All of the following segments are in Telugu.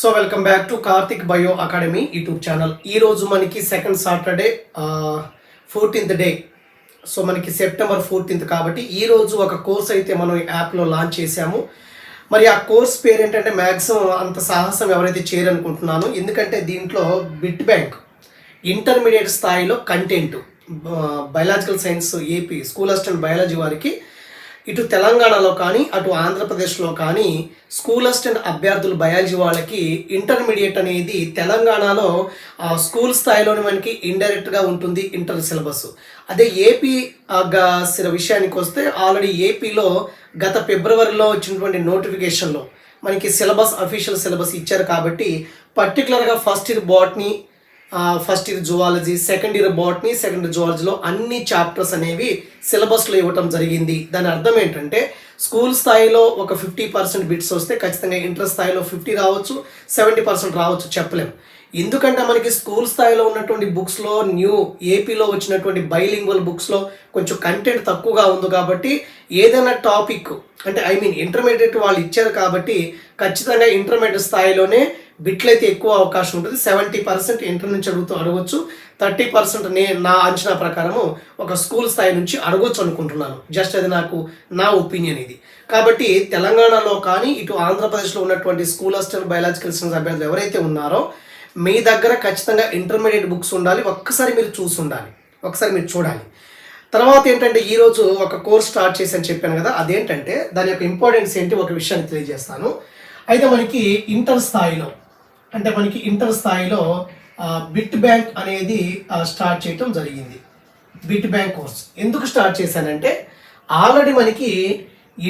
So welcome back to Karthik bio academy YouTube channel. ఈ రోజు మనకి second Saturday fourteenth day so మనకి సెప్టెంబర్ ఫోర్టీన్త్ కాబట్టి ఈ రోజు ఒక కోర్స్ అయితే మనం యాప్లో లాంచ్ చేశాము. మరి ఆ కోర్స్ పేరు ఏంటంటే మ్యాక్సిమం అంత సాహసం ఎవరైతే చేయరనుకుంటున్నాను ఎందుకంటే దీంట్లో బిట్ బ్యాంక్ ఇంటర్మీడియట్ స్థాయిలో content biological science AP school assistant biology వారికి ఇటు తెలంగాణలో కానీ అటు ఆంధ్రప్రదేశ్లో కానీ స్కూల్ అసిస్టెంట్ అభ్యర్థులు బయాలజీ వాళ్ళకి ఇంటర్మీడియట్ అనేది తెలంగాణలో ఆ, స్కూల్ స్థాయిలోనే మనకి ఇండైరెక్ట్గా ఉంటుంది ఇంటర్ సిలబస్. అదే ఏపీ విషయానికి వస్తే ఆల్రెడీ ఏపీలో గత ఫిబ్రవరిలో వచ్చినటువంటి నోటిఫికేషన్లో మనకి సిలబస్ అఫీషియల్ సిలబస్ ఇచ్చారు కాబట్టి పర్టికులర్గా first year botany first year zoology second year botany second year జువాలజీలో అన్ని చాప్టర్స్ అనేవి సిలబస్లో ఇవ్వటం జరిగింది. దాని అర్థం ఏంటంటే స్కూల్ స్థాయిలో ఒక ఫిఫ్టీ పర్సెంట్ బిట్స్ వస్తే ఖచ్చితంగా ఇంటర్ స్థాయిలో ఫిఫ్టీ రావచ్చు సెవెంటీ పర్సెంట్ రావచ్చు చెప్పలేము ఎందుకంటే మనకి స్కూల్ స్థాయిలో ఉన్నటువంటి బుక్స్లో న్యూ ఏపీలో వచ్చినటువంటి బైలింగ్వల్ బుక్స్లో కొంచెం కంటెంట్ తక్కువగా ఉంది కాబట్టి ఏదైనా టాపిక్ అంటే ఐ మీన్ ఇంటర్మీడియట్ వాళ్ళు ఇచ్చారు కాబట్టి ఖచ్చితంగా ఇంటర్మీడియట్ స్థాయిలోనే బిట్లు అయితే ఎక్కువ అవకాశం ఉంటుంది. సెవెంటీ పర్సెంట్ ఇంటర్ నుంచి అడుగుతూ అడగవచ్చు థర్టీ పర్సెంట్ నే నా అంచనా ప్రకారము ఒక స్కూల్ స్థాయి నుంచి అడగొచ్చు అనుకుంటున్నాను. జస్ట్ అది నాకు నా ఒపీనియన్ ఇది. కాబట్టి తెలంగాణలో కానీ ఇటు ఆంధ్రప్రదేశ్లో ఉన్నటువంటి స్కూల్ అసిస్టెంట్ బయాలజికల్ సైన్స్ అభ్యర్థులు ఎవరైతే ఉన్నారో మీ దగ్గర ఖచ్చితంగా ఇంటర్మీడియట్ బుక్స్ ఉండాలి. ఒక్కసారి మీరు చూసి ఉండాలి ఒకసారి మీరు చూడాలి. తర్వాత ఏంటంటే ఈరోజు ఒక కోర్స్ స్టార్ట్ చేసి అని చెప్పాను కదా అదేంటంటే దాని యొక్క ఇంపార్టెన్స్ ఏంటి ఒక విషయాన్ని తెలియజేస్తాను. అయితే మనకి ఇంటర్ స్థాయిలో అంటే మనకి ఇంటర్ స్థాయిలో బిట్ బ్యాంక్ అనేది స్టార్ట్ చేయటం జరిగింది. బిట్ బ్యాంక్ కోర్స్ ఎందుకు స్టార్ట్ చేశానంటే ఆల్రెడీ మనకి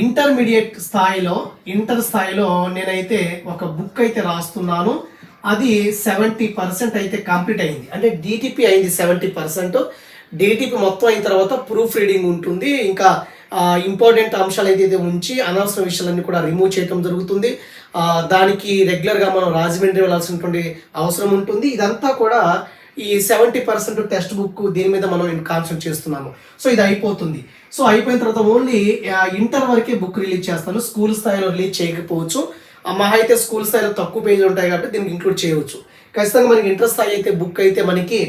ఇంటర్మీడియట్ స్థాయిలో ఇంటర్ స్థాయిలో నేనైతే ఒక బుక్ అయితే రాస్తున్నాను. అది సెవెంటీ పర్సెంట్ అయితే కంప్లీట్ అయింది. అంటే డిటిపి అయింది సెవెంటీ పర్సెంట్. డిటిపి మొత్తం అయిన తర్వాత ప్రూఫ్ రీడింగ్ ఉంటుంది. ఇంకా ఇంపార్టెంట్ అంశాలు ఏదైతే ఉంచి అనవసర విషయాలన్నీ కూడా రిమూవ్ చేయడం జరుగుతుంది. దానికి రెగ్యులర్గా మనం రాజమండ్రి వెళ్ళాల్సినటువంటి అవసరం ఉంటుంది. ఇదంతా కూడా ఈ సెవెంటీ పర్సెంట్ టెక్స్ట్ బుక్ దీని మీద మనం కాన్సన్ట్రేట్ చేస్తున్నాము. సో ఇది అయిపోతుంది. సో అయిపోయిన తర్వాత ఓన్లీ ఇంటర్ వరకే బుక్ రిలీజ్ చేస్తాను. స్కూల్ స్థాయిలో రిలీజ్ చేయకపోవచ్చు. మహా అయితే స్కూల్ స్థాయిలో తక్కువ పేజీలు ఉంటాయి కాబట్టి దీనికి ఇంక్లూడ్ చేయవచ్చు. ఖచ్చితంగా మనకి ఇంటర్ స్థాయి అయితే బుక్ అయితే మనకి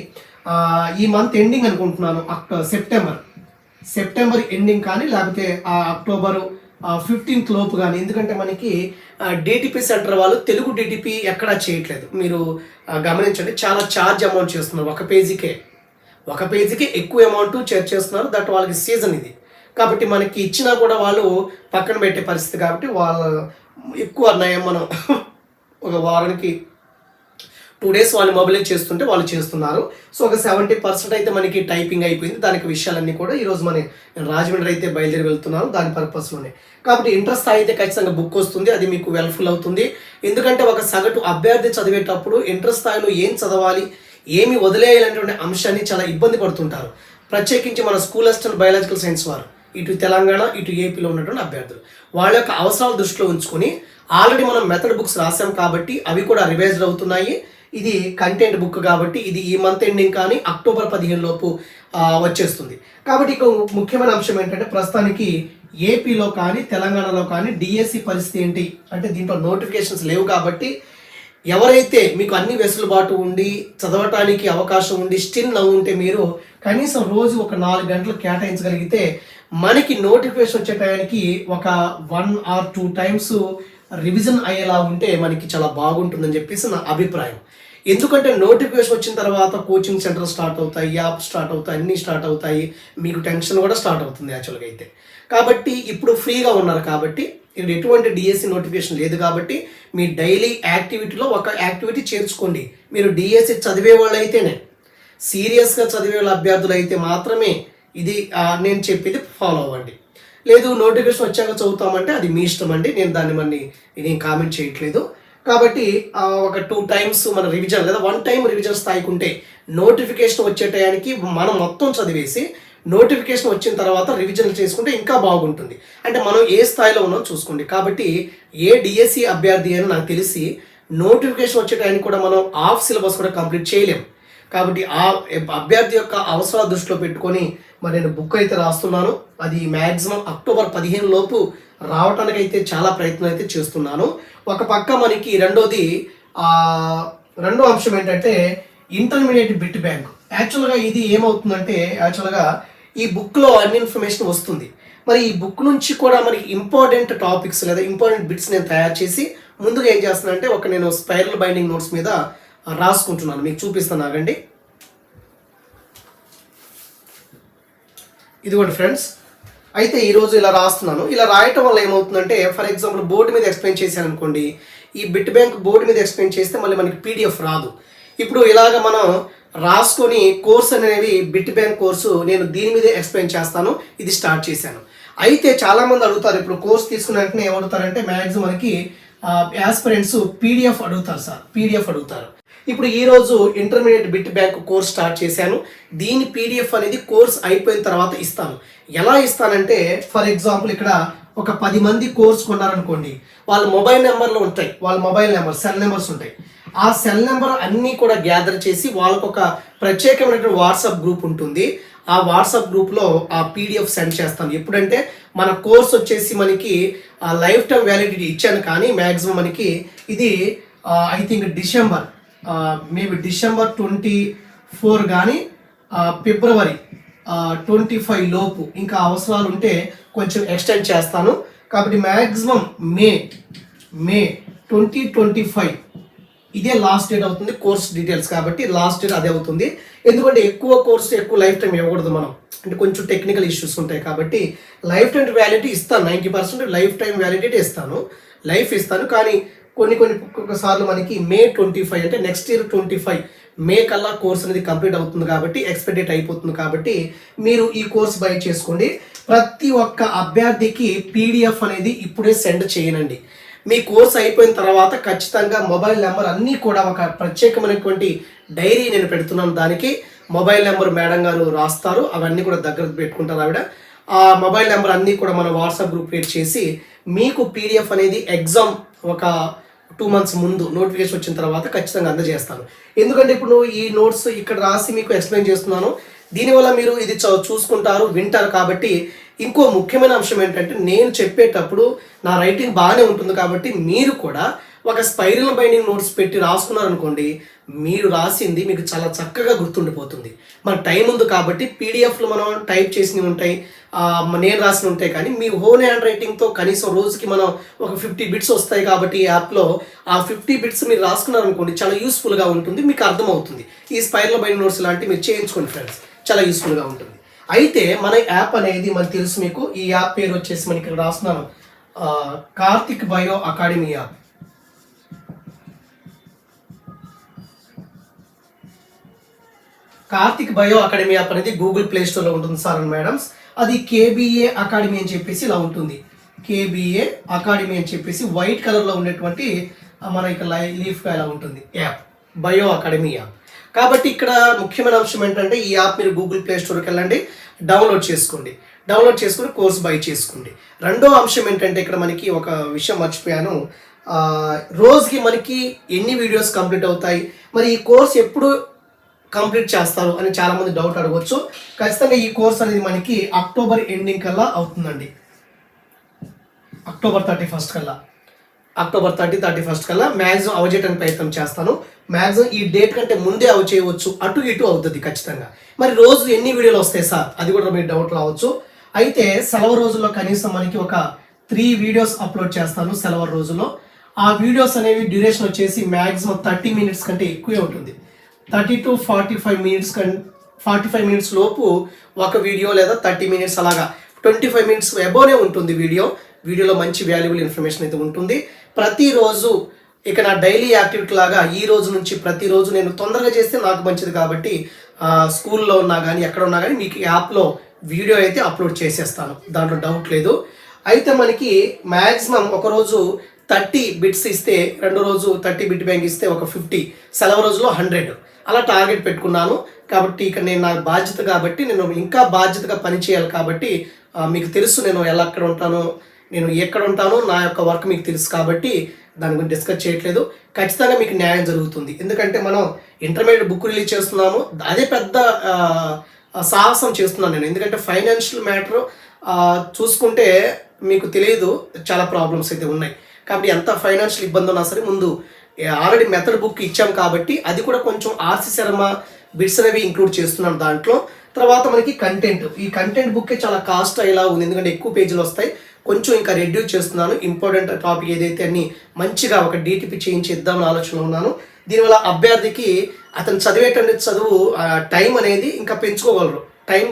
ఈ మంత్ ఎండింగ్ అనుకుంటున్నాను సెప్టెంబర్ సెప్టెంబర్ ఎండింగ్ కానీ లేకపోతే అక్టోబర్ ఫిఫ్టీన్త్ లోపు కానీ ఎందుకంటే మనకి డిటిపి సెంటర్ వాళ్ళు తెలుగు డిటిపి ఎక్కడా చేయట్లేదు. మీరు గమనించండి చాలా ఛార్జ్ అమౌంట్ చేస్తున్నారు ఒక పేజీకే ఒక పేజీకి ఎక్కువ అమౌంట్ చేర్చేస్తున్నారు చేస్తున్నారు దట్ వాళ్ళకి సీజన్ ఇది. కాబట్టి మనకి ఇచ్చినా కూడా వాళ్ళు పక్కన పెట్టే పరిస్థితి కాబట్టి వాళ్ళ ఎక్కువ నయం మనం. ఒక వారానికి టూ డేస్ వాళ్ళు మొబైలైజ్ చేస్తుంటే వాళ్ళు చేస్తున్నారు. సో ఒక సెవెంటీ పర్సెంట్ అయితే మనకి టైపింగ్ అయిపోయింది. దానికి విషయాలన్నీ కూడా ఈరోజు మన నేను రాజమండ్రి అయితే బయలుదేరి వెళ్తున్నాను దాని పర్పస్లోనే. కాబట్టి ఇంట్రెస్ట్ అయితే ఖచ్చితంగా బుక్ వస్తుంది. అది మీకు వెల్ఫుల్ అవుతుంది. ఎందుకంటే ఒక సగటు అభ్యర్థి చదివేటప్పుడు ఇంట్రెస్ట్ స్థాయిలో ఏం చదవాలి ఏమి వదిలేయాలనేటువంటి అంశాన్ని చాలా ఇబ్బంది పడుతుంటారు. ప్రత్యేకించి మన స్కూల్ అసిస్టెంట్ బయాలజికల్ సైన్స్ వారు. ఇటు తెలంగాణ ఇటు ఏపీలో ఉన్నటువంటి అభ్యర్థులు. వాళ్ళ యొక్క అవసరాలు దృష్టిలో ఉంచుకొని ఆల్రెడీ మనం మెథడ్ బుక్స్ రాసాం కాబట్టి అవి కూడా రివైజ్డ్ అవుతున్నాయి. ఇది కంటెంట్ బుక్ కాబట్టి ఇది ఈ మంత్ ఎండింగ్ కానీ అక్టోబర్ పదిహేను లోపు వచ్చేస్తుంది. కాబట్టి ఇక ముఖ్యమైన అంశం ఏంటంటే ప్రస్తుతానికి ఏపీలో కానీ తెలంగాణలో కానీ డిఎస్సి పరిస్థితి ఏంటి? అంటే దీంట్లో నోటిఫికేషన్స్ లేవు కాబట్టి ఎవరైతే మీకు అన్ని వెసులుబాటు ఉండి చదవటానికి అవకాశం ఉండి స్టిల్ నవ్వు ఉంటే మీరు కనీసం రోజు ఒక నాలుగు గంటలు కేటాయించగలిగితే మనకి నోటిఫికేషన్ వచ్చే టయానికి ఒక one or two times revision అయ్యేలా ఉంటే మనకి చాలా బాగుంటుందని చెప్పేసి నా అభిప్రాయం. ఎందుకంటే నోటిఫికేషన్ వచ్చిన తర్వాత కోచింగ్ సెంటర్ స్టార్ట్ అవుతాయి యాప్ స్టార్ట్ అవుతాయి అన్నీ స్టార్ట్ అవుతాయి మీకు టెన్షన్ కూడా స్టార్ట్ అవుతుంది యాక్చువల్గా అయితే. కాబట్టి ఇప్పుడు ఫ్రీగా ఉన్నారు కాబట్టి ఇక్కడ ఎటువంటి డిఎస్సి నోటిఫికేషన్ లేదు కాబట్టి మీ డైలీ యాక్టివిటీలో ఒక యాక్టివిటీ చేర్చుకోండి. మీరు డిఎస్సి చదివే వాళ్ళు అయితేనే సీరియస్గా చదివే వాళ్ళ అభ్యర్థులు అయితే మాత్రమే ఇది నేను చెప్పేది ఫాలో అవ్వండి. లేదు నోటిఫికేషన్ వచ్చాక చదువుతామంటే అది మీ ఇష్టం అండి నేను దాన్ని మళ్ళీ నేను కామెంట్ చేయట్లేదు. కాబట్టి ఒక టూ టైమ్స్ మన రివిజన్ లేదా వన్ టైం రివిజన్ స్థాయికి ఉంటే నోటిఫికేషన్ వచ్చే టయానికి మనం మొత్తం చదివేసి నోటిఫికేషన్ వచ్చిన తర్వాత రివిజన్ చేసుకుంటే ఇంకా బాగుంటుంది. అంటే మనం ఏ స్థాయిలో ఉన్నాం చూసుకోండి. కాబట్టి ఏ డిఎస్సి అభ్యర్థి అని నాకు తెలిసి నోటిఫికేషన్ వచ్చే టైంకి కూడా మనం ఆఫ్ సిలబస్ కూడా కంప్లీట్ చేయలేము కాబట్టి ఆ అభ్యర్థి యొక్క అవసరాల దృష్టిలో పెట్టుకొని మరి నేను బుక్ అయితే రాస్తున్నాను. అది మ్యాక్సిమం అక్టోబర్ పదిహేను లోపు రావటానికి అయితే చాలా ప్రయత్నం అయితే చేస్తున్నాను. ఒక పక్క మనకి రెండోది రెండో అంశం ఏంటంటే ఇంటర్మీడియట్ బిట్ బ్యాంక్ యాక్చువల్గా ఇది ఏమవుతుందంటే యాక్చువల్గా ఈ బుక్లో అన్ని ఇన్ఫర్మేషన్ వస్తుంది. మరి ఈ బుక్ నుంచి కూడా మరి ఇంపార్టెంట్ టాపిక్స్ లేదా ఇంపార్టెంట్ బిట్స్ నేను తయారు చేసి ముందుగా ఏం చేస్తున్నానంటే ఒక నేను స్పైరల్ బైండింగ్ నోట్స్ మీద రాసుకుంటున్నాను. మీకు చూపిస్తాను ఆగండి. ఇదిగోండి ఫ్రెండ్స్ అయితే ఈరోజు ఇలా రాస్తున్నాను. ఇలా రాయటం వల్ల ఏమవుతుందంటే ఫర్ ఎగ్జాంపుల్ బోర్డు మీద ఎక్స్ప్లెయిన్ చేశాను అనుకోండి ఈ బిట్ బ్యాంక్ బోర్డు మీద ఎక్స్ప్లెయిన్ చేస్తే మళ్ళీ మనకి పీడిఎఫ్ రాదు. ఇప్పుడు ఇలాగ మనం రాసుకొని కోర్స్ అనేవి బిట్ బ్యాంక్ కోర్సు నేను దీని మీదే ఎక్స్ప్లెయిన్ చేస్తాను. ఇది స్టార్ట్ చేశాను. అయితే చాలామంది అడుగుతారు ఇప్పుడు కోర్స్ తీసుకున్న వెంటనే ఏమడుగుతారంటే మ్యాక్సిమం మనకి యాస్పిరెంట్స్ పీడిఎఫ్ అడుగుతారు సార్. పీడిఎఫ్ అడుగుతారు. ఇప్పుడు ఈరోజు intermediate bit bank course start చేశాను. దీని పీడిఎఫ్ అనేది కోర్స్ అయిపోయిన తర్వాత ఇస్తాను. ఎలా ఇస్తానంటే ఫర్ ఎగ్జాంపుల్ ఇక్కడ ఒక పది మంది కోర్స్ కొన్నారనుకోండి వాళ్ళ మొబైల్ నెంబర్లు ఉంటాయి. వాళ్ళ మొబైల్ నెంబర్ సెల్ నెంబర్స్ ఉంటాయి. ఆ సెల్ నెంబర్ అన్నీ కూడా గ్యాదర్ చేసి వాళ్ళకు ఒక ప్రత్యేకమైనటువంటి వాట్సాప్ గ్రూప్ ఉంటుంది. ఆ వాట్సాప్ గ్రూప్లో ఆ పీడిఎఫ్ సెండ్ చేస్తాను. ఎప్పుడంటే మన కోర్స్ వచ్చేసి మనకి లైఫ్ టైం వ్యాలిడిటీ ఇచ్చాను కానీ మ్యాక్సిమం మనకి ఇది I think December maybe December twenty four కానీ ఫిబ్రవరి ట్వంటీ ఫైవ్ లోపు ఇంకా అవసరాలు ఉంటే కొంచెం ఎక్స్టెండ్ చేస్తాను. కాబట్టి maximum May May twenty twenty five ఇదే లాస్ట్ డేట్ అవుతుంది కోర్స్ డీటెయిల్స్ కాబట్టి లాస్ట్ డేట్ అదే అవుతుంది. ఎందుకంటే ఎక్కువ కోర్స్ ఎక్కువ లైఫ్ టైం ఇవ్వకూడదు మనం. అంటే కొంచెం టెక్నికల్ ఇష్యూస్ ఉంటాయి కాబట్టి లైఫ్ టైం వ్యాలిడిటీ ఇస్తాను. Ninety percent lifetime validity ఇస్తాను. లైఫ్ ఇస్తాను. కానీ కొన్ని కొన్ని ఒక్కొక్కసార్లు మనకి మే ట్వంటీ ఫైవ్ అంటే next year twenty five. May కల్లా కోర్స్ అనేది కంప్లీట్ అవుతుంది కాబట్టి ఎక్స్పెక్టేట్ అయిపోతుంది కాబట్టి మీరు ఈ కోర్స్ బై చేసుకోండి. ప్రతి ఒక్క అభ్యర్థికి పీడిఎఫ్ అనేది ఇప్పుడే సెండ్ చేయనండి. మీ కోర్స్ అయిపోయిన తర్వాత ఖచ్చితంగా మొబైల్ నెంబర్ అన్నీ కూడా ఒక ప్రత్యేకమైనటువంటి డైరీ నేను పెడుతున్నాను. దానికి మొబైల్ నెంబర్ మేడం గారు రాస్తారు. అవన్నీ కూడా దగ్గర పెట్టుకుంటారు ఆవిడ. ఆ మొబైల్ నెంబర్ అన్నీ కూడా మన వాట్సాప్ గ్రూప్ క్రియేట్ చేసి మీకు పీడిఎఫ్ అనేది ఎగ్జామ్ ఒక టూ మంత్స్ ముందు నోటిఫికేషన్ వచ్చిన తర్వాత ఖచ్చితంగా అందజేస్తాను. ఎందుకంటే ఇప్పుడు ఈ నోట్స్ ఇక్కడ రాసి మీకు ఎక్స్ప్లెయిన్ చేస్తున్నాను. దీనివల్ల మీరు ఇది చూసుకుంటారు వింటారు కాబట్టి ఇంకో ముఖ్యమైన అంశం ఏంటంటే నేను చెప్పేటప్పుడు నా రైటింగ్ బాగానే ఉంటుంది కాబట్టి మీరు కూడా ఒక స్పైరల్ బైండింగ్ నోట్స్ పెట్టి రాసుకున్నారనుకోండి మీరు రాసింది మీకు చాలా చక్కగా గుర్తుండిపోతుంది. మన టైం ఉంది కాబట్టి పీడిఎఫ్లు మనం టైప్ చేసినవి ఉంటాయి నేను రాసిన ఉంటాయి కానీ మీ హోన్ హ్యాండ్ రైటింగ్తో కనీసం రోజుకి మనం ఒక ఫిఫ్టీ బిట్స్ వస్తాయి కాబట్టి ఈ యాప్లో ఆ ఫిఫ్టీ బిట్స్ మీరు రాసుకున్నారనుకోండి చాలా యూస్ఫుల్గా ఉంటుంది మీకు అర్థమవుతుంది. ఈ స్పైరల్ బైండింగ్ నోట్స్ లాంటివి మీరు చేయించుకోండి ఫ్రెండ్స్ చాలా యూస్ఫుల్గా ఉంటుంది. అయితే మన యాప్ అనేది మనకు తెలుసు మీకు ఈ యాప్ పేరు వచ్చేసి మనకి ఇక్కడ రాస్తున్నాను. Karthik bio academy app Karthik bio academy app అనేది గూగుల్ ప్లే స్టోర్లో ఉంటుంది సార్ అండ్ మేడమ్స్. అది కేబిఏ అకాడమీ అని చెప్పేసి ఇలా ఉంటుంది. కేబిఏ అకాడమీ అని చెప్పేసి వైట్ కలర్లో ఉండేటువంటి మన ఇక లై- లీఫ్గా ఇలా ఉంటుంది యాప్. Bio academy app. కాబట్టి ఇక్కడ ముఖ్యమైన అంశం ఏంటంటే ఈ యాప్ మీరు గూగుల్ ప్లే స్టోర్కి వెళ్ళండి డౌన్లోడ్ చేసుకోండి. డౌన్లోడ్ చేసుకుని కోర్స్ బై చేసుకోండి. రెండో అంశం ఏంటంటే ఇక్కడ మనకి ఒక విషయం మర్చిపోయాను. రోజుకి మనకి ఎన్ని వీడియోస్ కంప్లీట్ అవుతాయి? మరి ఈ కోర్స్ ఎప్పుడు కంప్లీట్ చేస్తారు అని చాలామంది డౌట్ అడగవచ్చు ఖచ్చితంగా ఈ కోర్స్ అనేది మనకి అక్టోబర్ ఎండింగ్ కల్లా అవుతుందండి. అక్టోబర్ థర్టీ ఫస్ట్ కల్లా. అక్టోబర్ థర్టీ థర్టీ ఫస్ట్ కల్లా మ్యాక్సిమం అవజేయడానికి ప్రయత్నం చేస్తాను. మ్యాక్సిమం ఈ డేట్ కంటే ముందే అవ చేయవచ్చు అటు ఇటు అవుతుంది ఖచ్చితంగా. మరి రోజు ఎన్ని వీడియోలు వస్తాయి సార్? అది కూడా మీరు డౌట్ రావచ్చు. అయితే సెలవు రోజుల్లో కనీసం మనకి ఒక త్రీ వీడియోస్ అప్లోడ్ చేస్తాను సెలవు రోజుల్లో. ఆ వీడియోస్ అనేవి డ్యూరేషన్ వచ్చేసి మ్యాక్సిమం థర్టీ మినిట్స్ కంటే ఎక్కువే ఉంటుంది. Thirty to forty five minutes కన్ ఫార్టీ ఫైవ్ మినిట్స్ లోపు ఒక వీడియో లేదా థర్టీ మినిట్స్ అలాగా ట్వంటీ ఫైవ్ మినిట్స్ అబోనే ఉంటుంది వీడియో. వీడియోలో మంచి వాల్యుబుల్ ఇన్ఫర్మేషన్ అయితే ఉంటుంది. ప్రతిరోజు ఇక నా డైలీ యాక్టివిటీ లాగా ఈ రోజు నుంచి ప్రతిరోజు నేను తొందరగా చేస్తే నాకు మంచిది కాబట్టి స్కూల్లో ఉన్నా కానీ ఎక్కడ ఉన్నా కానీ మీకు యాప్లో వీడియో అయితే అప్లోడ్ చేసేస్తాను. దాంట్లో డౌట్ లేదు. అయితే మనకి మ్యాక్సిమం ఒకరోజు థర్టీ బిట్స్ ఇస్తే రెండో రోజు థర్టీ బిట్ బ్యాంక్ ఇస్తే ఒక ఫిఫ్టీ సెలవు రోజులో హండ్రెడ్ అలా టార్గెట్ పెట్టుకున్నాను. కాబట్టి ఇక నేను నా బాధ్యత కాబట్టి నేను ఇంకా బాధ్యతగా పని చేయాలి కాబట్టి మీకు తెలుసు నేను ఎలా ఎక్కడ ఉంటానో నేను ఎక్కడ ఉంటానో నా యొక్క వర్క్ మీకు తెలుసు కాబట్టి దాని గురించి డిస్కస్ చేయట్లేదు. ఖచ్చితంగా మీకు న్యాయం జరుగుతుంది. ఎందుకంటే మనం ఇంటర్మీడియట్ బుక్ రిలీజ్ చేస్తున్నాము. అదే పెద్ద సాహసం చేస్తున్నాను నేను. ఎందుకంటే ఫైనాన్షియల్ మ్యాటర్ చూసుకుంటే మీకు తెలియదు చాలా ప్రాబ్లమ్స్ అయితే ఉన్నాయి. కాబట్టి ఎంత ఫైనాన్షియల్ ఇబ్బంది ఉన్నా సరే ముందు ఆల్రెడీ మెథడ్ బుక్ ఇచ్చాం కాబట్టి అది కూడా కొంచెం ఆర్సి శర్మ బిట్స్ అనేవి ఇంక్లూడ్ చేస్తున్నాను దాంట్లో. తర్వాత మనకి కంటెంట్ ఈ కంటెంట్ బుక్ చాలా కాస్ట్ అయ్యేలా ఉంది. ఎందుకంటే ఎక్కువ పేజీలు వస్తాయి. కొంచెం ఇంకా రెడ్యూస్ చేస్తున్నాను. ఇంపార్టెంట్ టాపిక్ ఏదైతే అన్ని మంచిగా ఒక డీటీపీ చేయించి ఇద్దామని ఆలోచనలో ఉన్నాను. దీనివల్ల అభ్యర్థికి అతను చదివేటువంటి చదువు టైం అనేది ఇంకా పెంచుకోగలరు. టైం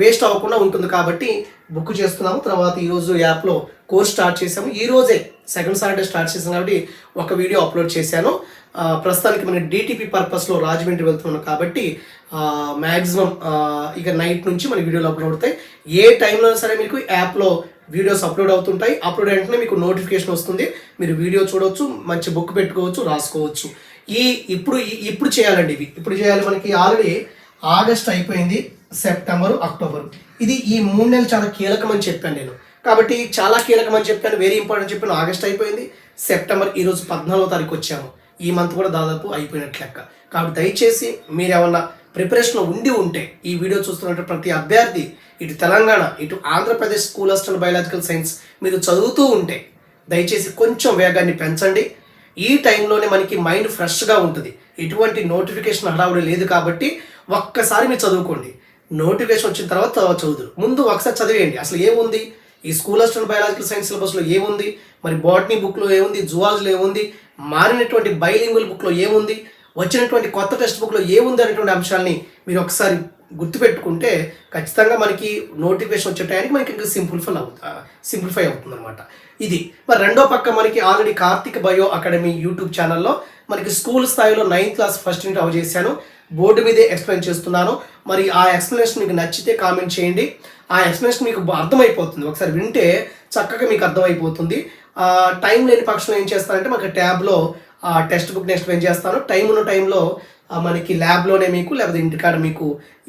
వేస్ట్ అవ్వకుండా ఉంటుంది కాబట్టి బుక్ చేస్తున్నాము. తర్వాత ఈరోజు యాప్లో కోర్స్ స్టార్ట్ చేసాము ఈ రోజే సెకండ్ సాటర్డే స్టార్ట్ చేసాం కాబట్టి ఒక వీడియో అప్లోడ్ చేశాను. ప్రస్తుతానికి మన డీటీపీ పర్పస్లో రాజమండ్రి వెళ్తున్నాం కాబట్టి మ్యాక్సిమం ఇక నైట్ నుంచి మన వీడియోలు అప్లోడ్ అవుతాయి. ఏ టైంలో సరే మీకు యాప్లో వీడియోస్ అప్లోడ్ అవుతుంటాయి అప్లోడ్ వెంటనే మీకు నోటిఫికేషన్ వస్తుంది. మీరు వీడియో చూడవచ్చు మంచి బుక్ పెట్టుకోవచ్చు రాసుకోవచ్చు. ఈ ఇప్పుడు ఈ- ఇప్పుడు చేయాలండి ఇవి. ఇప్పుడు చేయాలి మనకి ఆల్రెడీ ఆగస్ట్ అయిపోయింది సెప్టెంబర్ అక్టోబర్. ఇది ఈ మూడు నెలలు చాలా కీలకం అని చెప్పాను నేను. కాబట్టి చాలా కీలకమని చెప్పాను వెరీ ఇంపార్టెంట్ చెప్పాను. ఆగస్ట్ అయిపోయింది సెప్టెంబర్ ఈరోజు పద్నాలుగో తారీఖు వచ్చాము. ఈ మంత్ కూడా దాదాపు అయిపోయినట్లు లెక్క. కాబట్టి దయచేసి మీరు ఏమన్నా ప్రిపరేషన్ ఉండి ఉంటే ఈ వీడియో చూస్తున్నట్టు ప్రతి అభ్యర్థి ఇటు తెలంగాణ ఇటు Andhra Pradesh school assistant biological science మీరు చదువుతూ ఉంటే దయచేసి కొంచెం వేగాన్ని పెంచండి. ఈ టైంలోనే మనకి మైండ్ ఫ్రెష్గా ఉంటుంది. ఎటువంటి నోటిఫికేషన్ హడావుడి లేదు కాబట్టి ఒక్కసారి మీరు చదువుకోండి. నోటిఫికేషన్ వచ్చిన తర్వాత తర్వాత ముందు ఒకసారి చదివేయండి. అసలు ఏముంది? ఈ స్కూల్ అసిస్టెంట్ బయాలజికల్ సైన్స్ సిలబస్లో ఏముంది? మరి బాటనీ బుక్లో ఏముంది? జువాలజీలో ఏముంది? మారినటువంటి బైలింగుల్ బుక్లో ఏముంది? వచ్చినటువంటి కొత్త టెక్స్ట్ బుక్లో ఏముంది అనేటువంటి అంశాలని మీరు ఒకసారి గుర్తుపెట్టుకుంటే ఖచ్చితంగా మనకి నోటిఫికేషన్ వచ్చే టైంకి మనకి ఇంకా సింప్లిఫై అవుతుంది సింప్లిఫై అవుతుంది అనమాట ఇది. మరి రెండో పక్క మనకి already Karthik bio academy YouTube ఛానల్లో మనకి స్కూల్ స్థాయిలో నైన్త్ క్లాస్ ఫస్ట్ యూనిట్ అవ చేశాను. బోర్డు మీదే ఎక్స్ప్లెయిన్ చేస్తున్నాను. మరి ఆ ఎక్స్ప్లెనేషన్ మీకు నచ్చితే కామెంట్ చేయండి. ఆ ఎక్స్ప్లెనేషన్ మీకు అర్థమైపోతుంది. ఒకసారి వింటే చక్కగా మీకు అర్థమైపోతుంది. టైం లేని పక్షంలో ఏం చేస్తానంటే మనకి ట్యాబ్లో ఆ టెక్స్ట్ బుక్ని ఎక్స్ప్లెయిన్ చేస్తాను. టైం ఉన్న టైంలో మనకి ల్యాబ్లోనే మీకు లేకపోతే ఇంటికాడ మీకు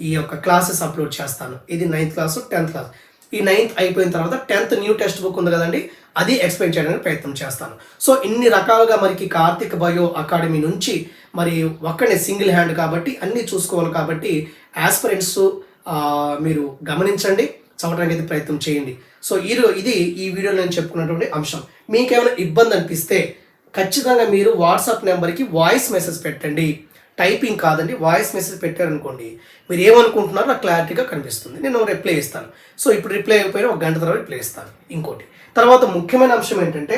ఈ యొక్క క్లాసెస్ అప్లోడ్ చేస్తాను. ఇది నైన్త్ క్లాస్ టెన్త్ క్లాస్. ఈ నైన్త్ అయిపోయిన తర్వాత టెన్త్ న్యూ టెక్స్ట్ బుక్ ఉంది కదండి అది ఎక్స్ప్లెయిన్ చేయడానికి ప్రయత్నం చేస్తాను. సో ఇన్ని రకాలుగా మనకి కార్తిక్ బయో అకాడమీ నుంచి మరి ఒక్కడే సింగిల్ హ్యాండ్ కాబట్టి అన్నీ చూసుకోవాలి కాబట్టి యాస్పిరెంట్స్ మీరు గమనించండి చదవడానికి అయితే ప్రయత్నం చేయండి. సో ఈ ఇది ఈ వీడియోలో నేను చెప్పుకున్నటువంటి అంశం. మీకేమైనా ఇబ్బంది అనిపిస్తే ఖచ్చితంగా మీరు వాట్సాప్ నెంబర్కి వాయిస్ మెసేజ్ పెట్టండి. టైపింగ్ కాదండి వాయిస్ మెసేజ్ పెట్టారనుకోండి మీరు ఏమనుకుంటున్నారో నాకు క్లారిటీగా కనిపిస్తుంది. నేను రిప్లై ఇస్తాను. సో ఇప్పుడు రిప్లై అయిపోయిన ఒక గంట తర్వాత రిప్లై ఇస్తాను. ఇంకోటి తర్వాత ముఖ్యమైన అంశం ఏంటంటే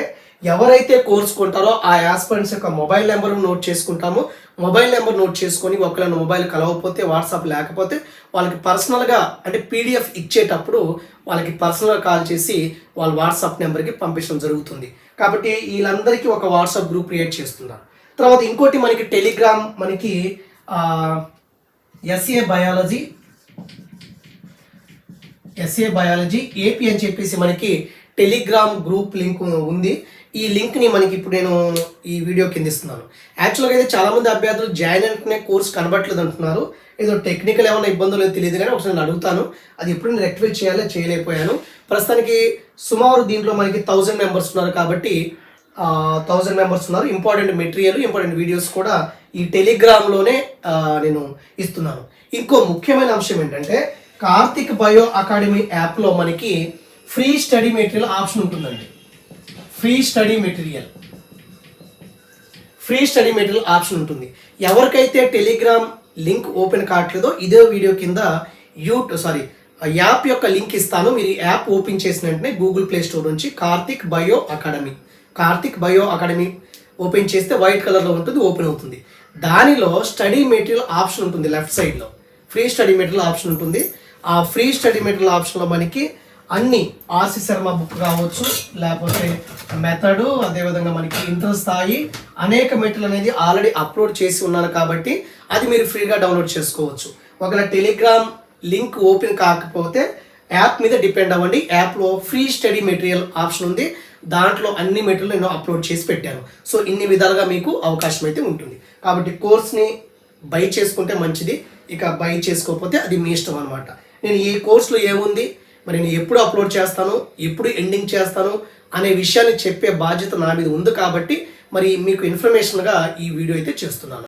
ఎవరైతే కోర్స్ కొంటారో ఆ యాస్పిరెంట్స్ యొక్క మొబైల్ నెంబర్ నోట్ చేసుకుంటామో. మొబైల్ నెంబర్ నోట్ చేసుకొని ఒకవేళ మొబైల్ కలవకపోతే వాట్సాప్ లేకపోతే వాళ్ళకి పర్సనల్గా అంటే పీడిఎఫ్ ఇచ్చేటప్పుడు వాళ్ళకి పర్సనల్గా కాల్ చేసి వాళ్ళ వాట్సాప్ నెంబర్కి పంపించడం జరుగుతుంది. కాబట్టి వీళ్ళందరికీ ఒక వాట్సాప్ గ్రూప్ క్రియేట్ చేస్తున్నారు. తర్వాత ఇంకోటి మనకి టెలిగ్రామ్ మనకి SA biology SA biology AP అని చెప్పేసి మనకి టెలిగ్రామ్ గ్రూప్ లింక్ ఉంది. ఈ లింక్ని మనకి ఇప్పుడు నేను ఈ వీడియో కింద ఇస్తున్నాను. యాక్చువల్గా అయితే చాలామంది అభ్యర్థులు జాయిన్ అనుకునే కోర్స్ కనబట్లేదు అంటున్నారు. ఏదో టెక్నికల్ ఏమైనా ఇబ్బందులు తెలియదు కానీ ఒకసారి నేను అడుగుతాను. అది ఎప్పుడు నేను రెక్టిఫై చేయాలో చేయలేకపోయాను. ప్రస్తుతానికి సుమారు దీంట్లో మనకి థౌజండ్ మెంబర్స్ ఉన్నారు కాబట్టి థౌజండ్ మెంబర్స్ ఉన్నారు. ఇంపార్టెంట్ మెటీరియల్ ఇంపార్టెంట్ వీడియోస్ కూడా ఈ టెలిగ్రామ్లోనే నేను ఇస్తున్నాను. ఇంకో ముఖ్యమైన అంశం ఏంటంటే కార్తిక్ బయో అకాడమీ యాప్లో మనకి ఫ్రీ స్టడీ మెటీరియల్ ఆప్షన్ ఉంటుందండి. Free study material free study material option ఉంటుంది. ఎవరికైతే టెలిగ్రామ్ లింక్ ఓపెన్ కావట్లేదో ఇదే వీడియో కింద యూట్యూబ్ సారీ యాప్ యొక్క లింక్ ఇస్తాను. మీరు యాప్ ఓపెన్ చేసిన వెంటనే గూగుల్ ప్లే స్టోర్ నుంచి Karthik bio academy. Karthik bio academy open చేస్తే వైట్ కలర్లో ఉంటుంది ఓపెన్ అవుతుంది. దానిలో స్టడీ మెటీరియల్ ఆప్షన్ ఉంటుంది లెఫ్ట్ సైడ్లో ఫ్రీ స్టడీ మెటీరియల్ ఆప్షన్ ఉంటుంది. ఆ ఫ్రీ స్టడీ మెటీరియల్ ఆప్షన్లో మనకి అన్ని ఆర్సి శర్మ బుక్ కావచ్చు లేకపోతే మెథడు అదేవిధంగా మనకి ఇంటర్ స్థాయి అనేక మెటీరియల్ అనేది ఆల్రెడీ అప్లోడ్ చేసి ఉన్నాను కాబట్టి అది మీరు ఫ్రీగా డౌన్లోడ్ చేసుకోవచ్చు. ఒకవేళ టెలిగ్రామ్ లింక్ ఓపెన్ కాకపోతే యాప్ మీద డిపెండ్ అవ్వండి. యాప్లో ఫ్రీ స్టడీ మెటీరియల్ ఆప్షన్ ఉంది. దాంట్లో అన్ని మెటీరియల్ నేను అప్లోడ్ చేసి పెట్టాను. సో ఇన్ని విధాలుగా మీకు అవకాశం అయితే ఉంటుంది. కాబట్టి కోర్స్ని బై చేసుకుంటే మంచిది. ఇక బై చేసుకోకపోతే అది మీ ఇష్టం అనమాట నేను ఈ కోర్సులో ఏముంది? మరి నేను ఎప్పుడు అప్లోడ్ చేస్తాను ఎప్పుడు ఎండింగ్ చేస్తాను అనే విషయాన్ని చెప్పే బాధ్యత నా మీద ఉంది కాబట్టి మరి మీకు ఇన్ఫర్మేషన్గా ఈ వీడియో అయితే చేస్తున్నాను.